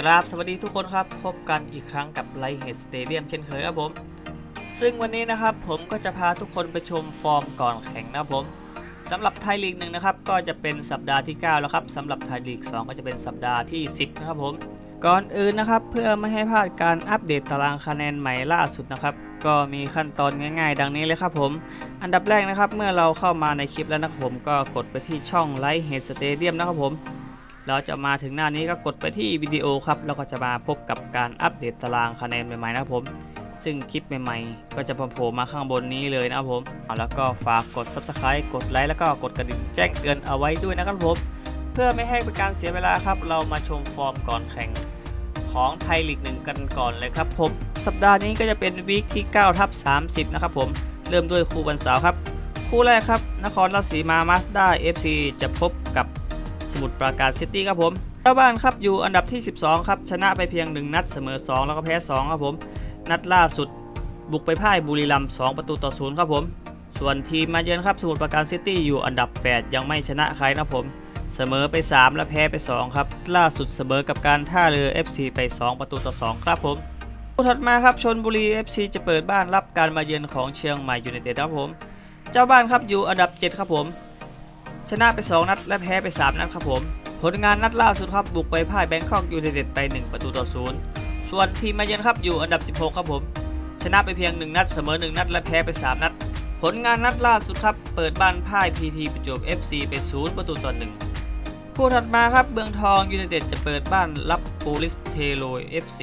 กราบสวัสดีทุกคนครับ พบกันอีกครั้งกับไลท์เฮดสเตเดียมเช่นเคยครับผม ซึ่งวันนี้นะครับผมก็จะพาทุกคนไปชมฟอร์มก่อนแข่งนะครับผมสำหรับไทยลีกหนึ่งนะครับก็จะเป็นสัปดาห์ที่ 9 แล้วครับสำหรับไทยลีก 2 ก็จะเป็นสัปดาห์ที่ 10 นะครับผม ก่อนอื่นนะครับเพื่อไม่ให้พลาดการอัปเดตตารางคะแนนใหม่ล่าสุดนะครับก็มีขั้นตอนง่ายๆ ดังนี้เลยครับผม อันดับแรกนะครับเมื่อเราเข้ามาในคลิปแล้วนะครับผมก็กดไปที่ช่องไลท์เฮดสเตเดียมนะครับผม เราจะมาถึงหน้านี้ก็กดไปที่วิดีโอครับแล้วก็จะมาพบกับการอัปเดตตารางคะแนนใหม่ๆนะครับผม ซึ่งคลิปใหม่ๆ ก็จะโผล่มาข้างบนนี้เลยนะครับผมแล้วก็ฝากกด Subscribe กดไลค์แล้วก็กดกระดิ่งแจ้งเตือนเอาไว้ด้วยนะครับผมเพื่อไม่ให้เป็นการเสียเวลาครับ เรามาชมฟอร์มก่อนแข่งของไทยลีกหนึ่งกันก่อนเลยครับผม สัปดาห์นี้ก็จะเป็นวีคที่9ทับ30 นะครับผม เริ่มด้วยคู่วันเสาร์ครับ คู่แรกครับ นครราชสีมามาสด้า FC จะพบ สมุทรปราการซิตี้ครับผมเจ้าบ้านครับอยู่อันดับที่ 12 ครับชนะไปเพียง 1 นัดเสมอ 2 แล้วก็แพ้ 2 ครับผม นัดล่าสุดบุกไปพ่ายบุรีรัมย์2ประตูต่อ0ครับผม ส่วนทีมมาเยือนครับสมุทรปราการซิตี้อยู่อันดับ 8 ยังไม่ชนะใครนะครับผมเสมอไป 3 และแพ้ไป 2 ครับ ล่าสุดเสมอกับการท่าเรือ FC ไป 2 ประตูต่อ 2 ครับผมคู่ถัดมาครับชนบุรี FC จะเปิดบ้านรับการมาเยือนของเชียงใหม่ยูไนเต็ดครับผม เจ้าบ้านครับอยู่อันดับ 7 ครับผม ชนะไป 2 นัด และแพ้ไป 3 นัดครับผม ผลงานนัดล่าสุดครับบุกไปพ่ายแบงคอกยูไนเต็ดไป 1 ประตูต่อ0ส่วนทีมมาเยือนครับอยู่อันดับ 16 ครับผม ชนะไปเพียง 1 นัดเสมอ 1 นัด และแพ้ไป 3 นัด ผลงานนัดล่าสุดครับ เปิดบ้านพ่าย PT ประจวบ FC ไป 0 ประตูต่อ1คู่ถัดมาครับเมืองทองยูไนเต็ดจะเปิดบ้านรับโปลิสเทโร FC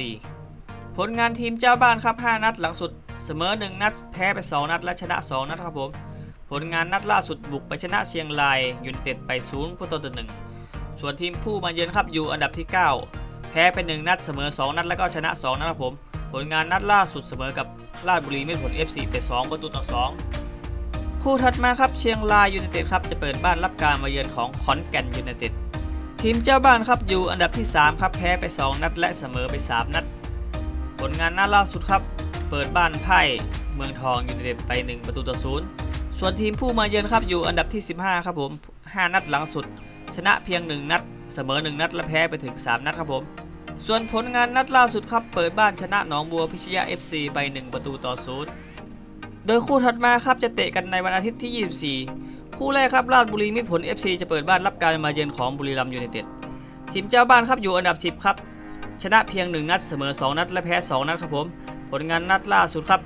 ผลงานทีมเจ้าบ้านครับ 5 นัดหลังสุดเสมอ 1 นัด แพ้ไป 2 นัด และชนะ 2 นัดครับผม ผลงานนัดล่าสุดบุกไปชนะเชียงรายยูไนเต็ดไป0ประตูต่อ1ส่วนทีมผู้มาเยือนครับอยู่อันดับที่ 9 แพ้ไป1นัดเสมอ 2 นัดแล้วก็ชนะ 2 นัดครับผม ผลงานนัดล่าสุดเสมอกับราชบุรีไม่ผล FC ไป2ประตูต่อ 2 คู่ถัดมาครับเชียงรายยูไนเต็ดครับจะเปิดบ้านรับการมาเยือนของขอนแก่นยูไนเต็ดทีมเจ้าบ้านครับอยู่อันดับที่ 3 ครับแพ้ไป 2 นัดและเสมอไป 3 นัด ผลงานนัดล่าสุดครับ เปิดบ้านไพ่เมืองทองยูไนเต็ดไป 1 ประตูต่อ 0 ส่วนทีมผู้มาเยือนครับอยู่อันดับที่ 15 ครับผม 5 นัดหลังสุด ชนะเพียง 1 นัด เสมอ 1 นัดและแพ้ไปถึง 3 นัดครับผม ส่วนผลงานนัดล่าสุดครับ เปิดบ้านชนะหนองบัวพิชยา FC ไป 1 ประตูต่อ0โดยคู่ถัดมาครับจะเตะกันในวันอาทิตย์ที่ 24 คู่แรกครับราชบุรีมิตรผล FC จะเปิดบ้านรับการมาเยือนของบุรีรัมย์ยูไนเต็ดทีมเจ้าบ้านครับอยู่อันดับ 10 ครับ ชนะเพียง 1 นัดเสมอ 2 นัดและแพ้ 2 นัดครับผม ผลงานนัดล่าสุดครับ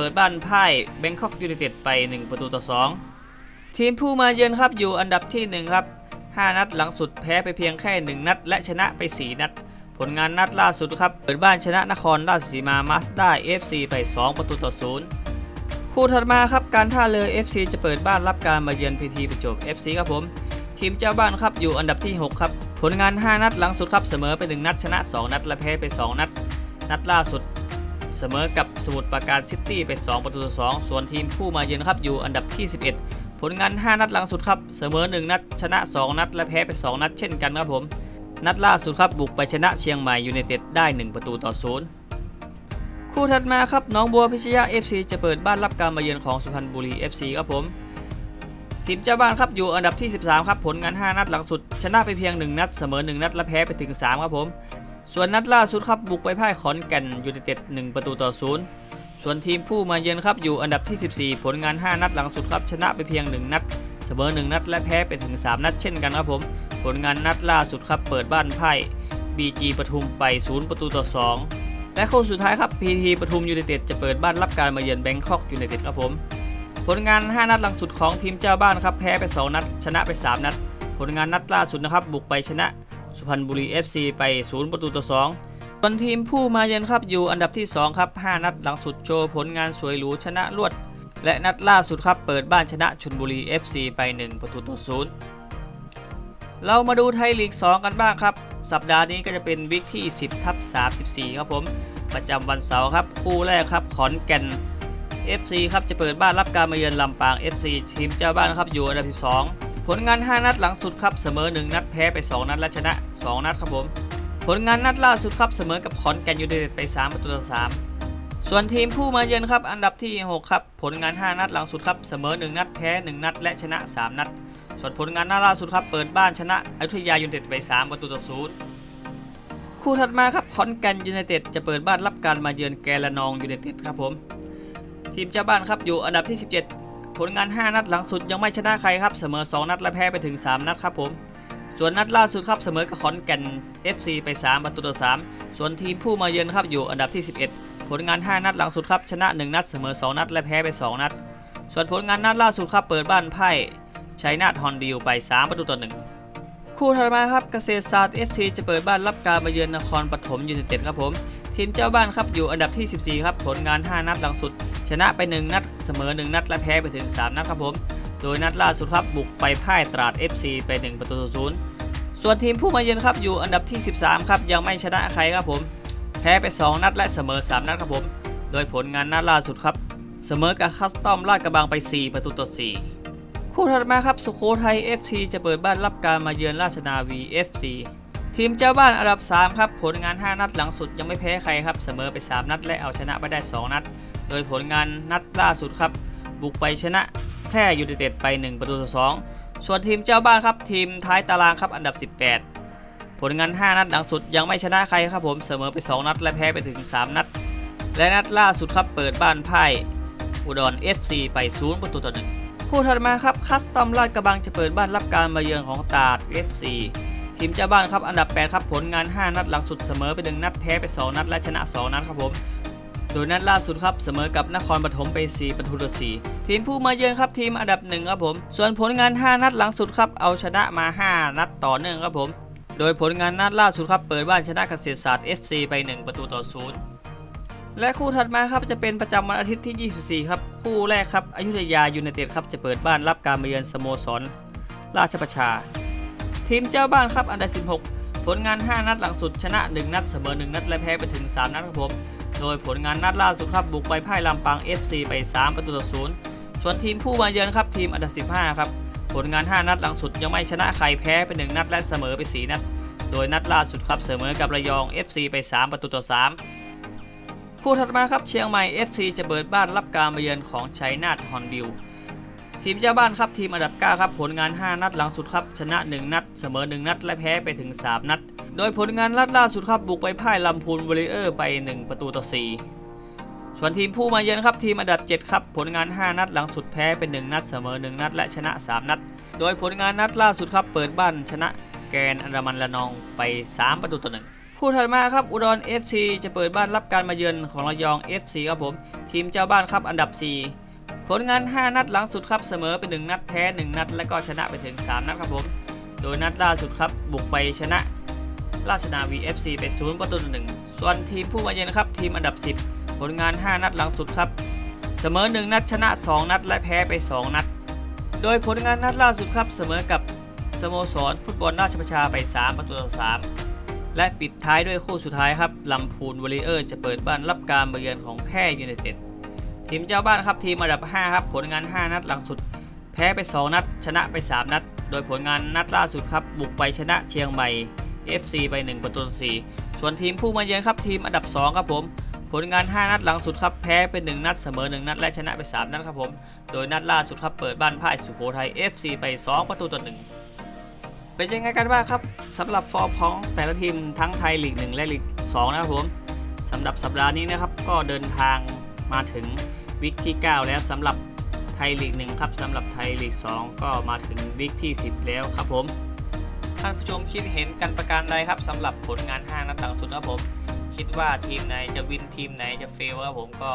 ปิดบ้านพ่ายแบงคอกยูไนเต็ดไป 1 ประตูต่อ 2 ทีมผู้มาเยือนครับอยู่อันดับที่ 1 ครับ 5 นัดหลังสุดแพ้ไปเพียงแค่ 1 นัด และชนะไป 4 นัด ผลงานนัดล่าสุดครับ เปิดบ้านชนะนครราชสีมามาสด้า FC ไป 2 ประตูต่อ 0 คู่ถัดมาครับการท่าเรือ FC จะเปิดบ้านรับการมาเยือนพีทีประจวบ FC ครับผม ทีมเจ้าบ้านครับอยู่อันดับที่ 6 ครับ ผลงาน 5 นัดหลังสุดครับเสมอไป 1 นัดชนะ 2 นัดและแพ้ไป 2 นัด นัดล่าสุด เสมอกับสมุทรปราการซิตี้ไป 2 ประตูต่อ2ส่วนทีมผู้มาเยือนครับอยู่อันดับที่ 11 ผลงาน 5 นัดหลังสุดครับเสมอ 1 นัด ชนะ 2 นัด และแพ้ไป 2 นัดเช่นกันครับผม นัดล่าสุดครับบุกไปชนะเชียงใหม่ยูไนเต็ดได้ 1 ประตูต่อ0คู่ถัดมาครับน้องบัวพิชยา FC จะเปิดบ้านรับการมาเยือนของสุพรรณบุรี FC ครับผมทีมเจ้าบ้านครับอยู่อันดับที่ 13 ครับผลงาน 5 นัดหลังสุด ชนะไปเพียง 1 นัดเสมอ 1 นัดและแพ้ไปถึง 3 ครับผม ส่วนนัดล่าสุดครับบุกไปพ่ายขอนแก่นยูไนเต็ด1ประตูต่อ0ส่วนทีมผู้มาเยือนครับอยู่อันดับที่ 14 ผลงาน 5 นัดหลังสุดครับชนะไปเพียง 1 นัด เสมอ 1 นัด และแพ้ไปถึง 3 นัดเช่นกันครับผม ผลงานนัดล่าสุดครับเปิดบ้านไพ่าย BG ปทุมไป 0 ประตูต่อ 2 และคู่สุดท้ายครับ PT ปทุมยูไนเต็ดจะเปิดบ้านรับการมาเยือนแบงคอกยูไนเต็ดครับผม ผลงาน 5 นัดหลังสุดของทีมเจ้าบ้านครับแพ้ไป 2 นัด ชนะไป 3 นัด ผลงานนัดล่าสุดนะครับบุกไปชนะ สุพรรณบุรี FC ไป 0 ประตูต่อ 2 ส่วนทีมผู้มาเยือนครับอยู่อันดับที่ 2 ครับ 5 นัดหลังสุดโชว์ผลงานสวยหรูชนะรวด และนัดล่าสุดครับเปิดบ้านชนะชลบุรี FC ไป 1 ประตูต่อ 0 เรามาดูไทยลีก 2 กันบ้างครับ สัปดาห์นี้ก็จะเป็นวิกที่ 10ทับ34 ครับผม ประจำวันเสาร์ครับคู่แรกครับขอนแก่น FC ครับจะเปิดบ้านรับการมาเยือนลำปาง FC ทีมเจ้าบ้านครับอยู่อันดับ 12 ผลงาน 5 นัดหลังสุดครับเสมอ 1 นัดแพ้ไป 2 นัดและชนะ 2 นัดครับผม ผลงานนัดล่าสุดครับเสมอกับขอนแก่นยูไนเต็ดไป 3 ประตูต่อ 3 ส่วนทีมผู้มาเยือนครับอันดับที่ 6 ครับ ผลงาน 5 นัดหลังสุดครับเสมอ 1 นัดแพ้ 1 นัด และชนะ 3 นัด ส่วนผลงานนัดล่าสุดครับเปิดบ้านชนะอยุธยายูไนเต็ดไป 3 ประตูต่อ 0 คู่ถัดมาครับขอนแก่นยูไนเต็ดจะเปิดบ้านรับการมาเยือนแกลนองยูไนเต็ดครับผมทีมเจ้าบ้านครับอยู่อันดับที่ 17 ผลงาน 5 นัดหลังสุดยังไม่ชนะใครครับ เสมอ 2 นัดและแพ้ไปถึง 3 นัดครับผม ส่วนนัดล่าสุดครับเสมอกับขอนแก่น FC ไป 3 ประตูต่อ 3 ส่วนทีมผู้มาเยือนครับอยู่อันดับที่ 11 ผลงาน 5 นัดหลังสุดครับชนะ 1 นัดเสมอ 2 นัดและแพ้ไป 2 นัด ส่วนผลงานนัดล่าสุดครับเปิดบ้านไพ่ชัยนาทฮอนบิลไป 3 ประตูต่อ 1 คู่ถัดมาครับเกษตรศาสตร์ FC จะเปิดบ้านรับการมาเยือนนครปฐมยูไนเต็ดครับผม ทีมเจ้าบ้านครับอยู่อันดับที่ 14 ครับ ผลงาน 5 นัดหลังสุด ชนะไป 1 นัดเสมอ 1 นัดและแพ้ไปถึง 3 นัดครับผม โดยนัดล่าสุดครับบุกไปพ่ายตราด FC ไป 1 ประตูต่อศูนย์ส่วนทีมผู้มาเยือนครับอยู่อันดับที่ 13 ครับยังไม่ชนะใครครับผม แพ้ไป 2 นัดและเสมอ 3 นัดครับผม โดยผลงานนัดล่าสุดครับ เสมอกับคัสตอมลาดกระบังไป 4 ประตูต่อ 4 คู่ถัดมาครับสุโขทัย FC จะเปิดบ้านรับการมาเยือนราชนาวี FC ทีมเจ้าบ้านอันดับ 3 ครับ ผลงาน 5 นัดหลังสุดยังไม่แพ้ใครครับ เสมอไป 3 นัดและเอาชนะไปได้ 2 นัด โดยผลงานนัดล่าสุดครับ บุกไปชนะแพร่ยูไนเต็ดไป 1 ประตูต่อ2ส่วนทีมเจ้าบ้านครับ ทีมท้ายตารางครับอันดับ 18 ผลงาน 5 นัดหลังสุดยังไม่ชนะใครครับผมเสมอไป 2 นัด และแพ้ไปถึง 3 นัด และนัดล่าสุดครับเปิดบ้านพ่ายอุดร FC ไป 0 ประตูต่อ1คู่ถัดมาครับคัสตอมลาดกระบังจะเปิดบ้านรับการมาเยือนของตาด FC ทีมเจ้าบ้านครับอันดับ 8 ครับผลงาน 5 นัดหลังสุดเสมอไป1นัดแพ้ไป 2 นัดและชนะ 2 นัดครับผม โดยนัดล่าสุดครับเสมอกับนครปฐมไป 4ประตูต่อ4ทีมผู้มาเยือนครับทีมอันดับ 1 ครับผม ส่วนผลงาน 5 นัดหลังสุดครับเอาชนะมา 5 นัดต่อเนื่องครับผม โดยผลงานนัดล่าสุดครับเปิดบ้านชนะเกษตรศาสตร์ FC ไป 1 ประตูต่อ0และคู่ถัดมาครับจะเป็นประจำวันอาทิตย์ที่ 24 ครับ คู่แรกครับอยุธยายูไนเต็ดครับจะเปิดบ้านรับการมาเยือนสโมสร ราชประชา ทีมเจ้าบ้านครับอันดับ 16 ผลงาน 5 นัดหลังสุดชนะ 1 นัดเสมอ 1 นัดและแพ้ไปถึง 3 นัดครับผม โดยผลงานนัดล่าสุดครับบุกไปพ่ายลำปาง FC ไป 3 ประตูต่อศูนย์ส่วนทีมผู้มาเยือนครับทีมอันดับ 15 ครับ ผลงาน 5 นัดหลังสุดยังไม่ชนะใครแพ้ไป 1 นัดและเสมอไป 4 นัด โดยนัดล่าสุดครับเสมอกับระยอง FC ไป 3 ประตูต่อ 3คู่ถัดมาครับเชียงใหม่ FC จะเปิดบ้านรับการมาเยือนของชัยนาทฮอนบิล ทีมเจ้าบ้านครับทีมอันดับ 9 ครับผลงาน 5 นัดหลังสุดครับชนะ 1 นัด เสมอ 1 นัด และแพ้ไปถึง 3 นัด โดยผลงานนัดล่าสุดครับบุกไปพ่ายลำพูนวอริเออร์ไป 1 ประตูต่อ 4 ส่วนทีมผู้มาเยือนครับทีมอันดับ 7 ครับผลงาน 5 นัดหลังสุดแพ้เป็น 1 นัด เสมอ 1 นัด และชนะ 3 นัด โดยผลงานนัดล่าสุดครับเปิดบ้านชนะแกนอันดามันละนองไป 3 ประตูต่อ 1คู่ถัดมาครับอุดร FC จะเปิดบ้านรับการมาเยือนของระยอง FC ครับผม ทีมเจ้าบ้านครับอันดับ 4 ผลงาน 5 นัดหลังสุดครับเสมอไป 1 นัดแพ้ 1 นัด และก็ชนะไปถึง 3 นัดครับผม โดยนัดล่าสุดครับบุกไปชนะ ราชนาวี FC ไป0ประตูต่อ1ส่วนทีมผู้มาเยือนครับทีมอันดับ 10 ผลงาน 5 นัดหลังสุดครับ เสมอ 1 นัดชนะ 2 นัด และแพ้ไป 2 นัด โดยผลงานนัดล่าสุดครับเสมอกับสโมสรฟุตบอลราชประชาไป 3 ประตูต่อ3และปิดท้ายด้วยคู่สุดท้ายครับลำพูนวอริเออร์จะเปิดบ้านรับการมาเยือนของแพร่ยูไนเต็ด ทีมเจ้าบ้านครับทีมอันดับ 5 ครับ ผลงาน 5 นัดหลังสุด แพ้ไป 2 นัด ชนะไป 3 นัด โดยผลงานนัดล่าสุดครับ บุกไปชนะเชียงใหม่ FC ไป 1 ประตูต่อ4ส่วนทีมผู้มาเยือนครับทีมอันดับ 2 ครับผม ผลงาน 5 นัดหลังสุดครับแพ้ไป 1 นัดเสมอ 1 นัด และชนะไป 3 นัดครับผม โดยนัดล่าสุดครับเปิดบ้านพ่ายสุโขทัย FC ไป 2 ประตูต่อ1เป็นยังไงกันบ้างครับสำหรับฟอร์มของแต่ละทีมทั้งไทยลีก 1 และลีก 2 นะครับผมสำหรับสัปดาห์นี้นะครับก็เดินทางมาถึง วิกที่ 9 แล้วสำหรับไทยลีก1ครับสำหรับไทยลีก 2 ก็มาถึงวิกที่ 10 แล้วครับผมท่านผู้ชมคิดเห็นกันประการใดครับสำหรับผลงาน5นัดหลังสุดครับผมคิดว่าทีมไหนจะวินทีมไหนจะเฟลครับผมก็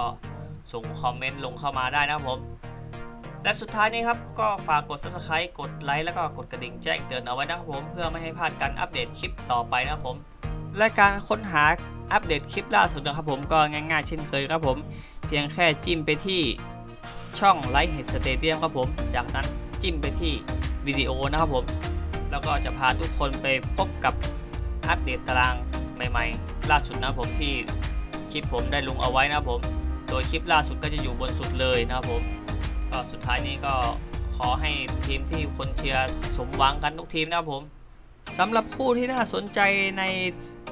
ส่งคอมเมนต์ลงเข้ามาได้นะครับผมและสุดท้ายนี้ครับก็ฝากกด subscribe กดไลค์แล้วก็กดกระดิ่งแจ้งเตือนเอาไว้นะครับผมเพื่อไม่ให้พลาดการอัปเดตคลิปต่อไปนะครับผม และการค้นหาอัปเดตคลิปล่าสุดนะครับผมก็ง่ายๆเช่นเคยครับผม เพียงแค่จิ้มไปที่ช่องไลท์เฮดสเตเดียมครับผม จากนั้นจิ้มไปที่วิดีโอนะครับผม แล้วก็จะพาทุกคนไปพบกับอัปเดตตารางใหม่ ๆ ล่าสุดนะครับผมที่คลิปผมได้ลงเอาไว้นะครับผม โดยคลิปล่าสุดก็จะอยู่บนสุดเลยนะครับผมก็สุดท้ายนี้ก็ขอให้ทีมที่คนเชียร์สมหวังกันทุกทีมนะครับผมสำหรับคู่ที่น่าสนใจใน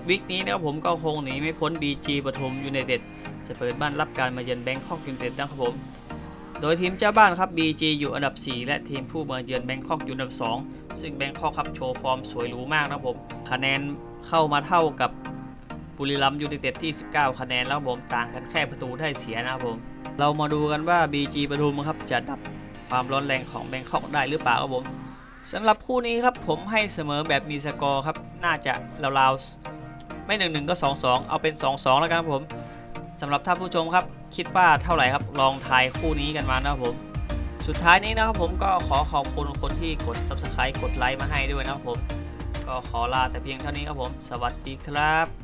วิกนี้นะครับผมก็คงหนีไม่พ้น BG ปทุมยูไนเต็ดจะเปิดบ้านรับการมาเยือนแบงคอกยูไนเต็ดนะครับผม โดยทีมเจ้าบ้านครับ BG อยู่อันดับ 4 และทีมผู้มาเยือนแบงคอกอยู่อันดับ 2 ซึ่งแบงคอกครับโชว์ฟอร์มสวยหรูมากนะครับผม คะแนนเข้ามาเท่ากับบุรีรัมย์ยูไนเต็ดที่ 19 คะแนนแล้วผมต่างกันแค่ประตูได้เสียนะครับผม เรามาดูกันว่า BG ปทุมครับจะดับความร้อนแรงของแบงคอกได้หรือเปล่าครับผมสำหรับคู่นี้ครับผมให้เสมอแบบมีสกอร์ครับ น่าจะราวๆ ไม่1 1ก็2 2เอาเป็น2 2แล้วกันครับผมสำหรับท่านผู้ชมครับ คิดว่าเท่าไหร่ครับ ลองทายคู่นี้กันมานะครับผม สุดท้ายนี้นะครับผมก็ขอขอบคุณคนที่กด subscribe กดไลค์มาให้ด้วยนะครับผม ก็ขอลาแต่เพียงเท่านี้ครับผม สวัสดีครับ